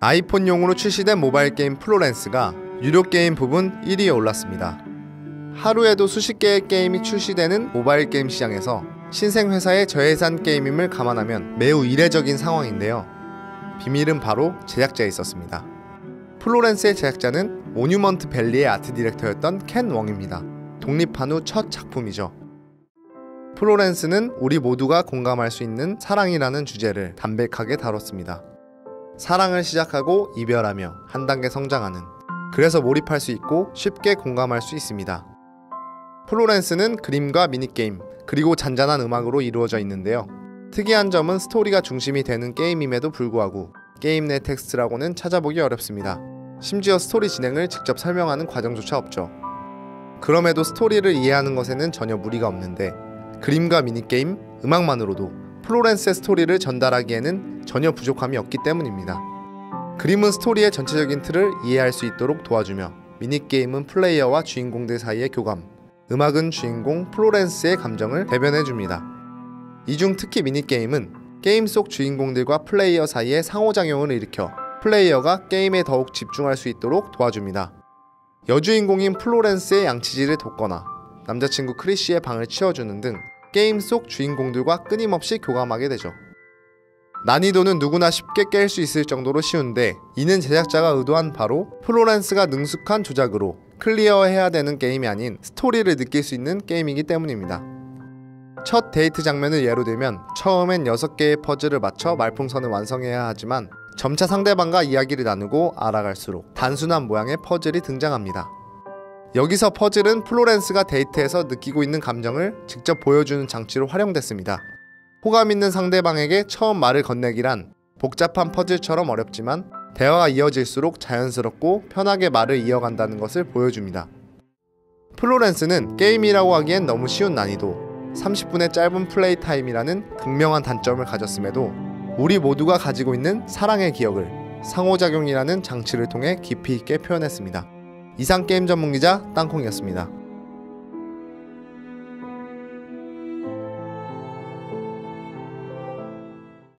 아이폰용으로 출시된 모바일 게임 플로렌스가 유료 게임 부분 1위에 올랐습니다. 하루에도 수십 개의 게임이 출시되는 모바일 게임 시장에서 신생 회사의 저예산 게임임을 감안하면 매우 이례적인 상황인데요. 비밀은 바로 제작자에 있었습니다. 플로렌스의 제작자는 모뉴먼트 밸리의 아트 디렉터였던 켄 웡입니다. 독립한 후 첫 작품이죠. 플로렌스는 우리 모두가 공감할 수 있는 사랑이라는 주제를 담백하게 다뤘습니다. 사랑을 시작하고 이별하며 한 단계 성장하는 그래서 몰입할 수 있고 쉽게 공감할 수 있습니다. 플로렌스는 그림과 미니게임 그리고 잔잔한 음악으로 이루어져 있는데요. 특이한 점은 스토리가 중심이 되는 게임임에도 불구하고 게임 내 텍스트라고는 찾아보기 어렵습니다. 심지어 스토리 진행을 직접 설명하는 과정조차 없죠. 그럼에도 스토리를 이해하는 것에는 전혀 무리가 없는데 그림과 미니게임, 음악만으로도 플로렌스의 스토리를 전달하기에는 전혀 부족함이 없기 때문입니다. 그림은 스토리의 전체적인 틀을 이해할 수 있도록 도와주며 미니게임은 플레이어와 주인공들 사이의 교감, 음악은 주인공 플로렌스의 감정을 대변해줍니다. 이 중 특히 미니게임은 게임 속 주인공들과 플레이어 사이의 상호작용을 일으켜 플레이어가 게임에 더욱 집중할 수 있도록 도와줍니다. 여주인공인 플로렌스의 양치질을 돕거나 남자친구 크리쉬의 방을 치워주는 등 게임 속 주인공들과 끊임없이 교감하게 되죠. 난이도는 누구나 쉽게 깰 수 있을 정도로 쉬운데 이는 제작자가 의도한 바로 플로렌스가 능숙한 조작으로 클리어해야 되는 게임이 아닌 스토리를 느낄 수 있는 게임이기 때문입니다. 첫 데이트 장면을 예로 들면 처음엔 6개의 퍼즐을 맞춰 말풍선을 완성해야 하지만 점차 상대방과 이야기를 나누고 알아갈수록 단순한 모양의 퍼즐이 등장합니다. 여기서 퍼즐은 플로렌스가 데이트에서 느끼고 있는 감정을 직접 보여주는 장치로 활용됐습니다. 호감 있는 상대방에게 처음 말을 건네기란 복잡한 퍼즐처럼 어렵지만 대화가 이어질수록 자연스럽고 편하게 말을 이어간다는 것을 보여줍니다. 플로렌스는 게임이라고 하기엔 너무 쉬운 난이도, 30분의 짧은 플레이 타임이라는 극명한 단점을 가졌음에도 우리 모두가 가지고 있는 사랑의 기억을 상호작용이라는 장치를 통해 깊이 있게 표현했습니다. 이상 게임 전문 기자 땅콩이었습니다.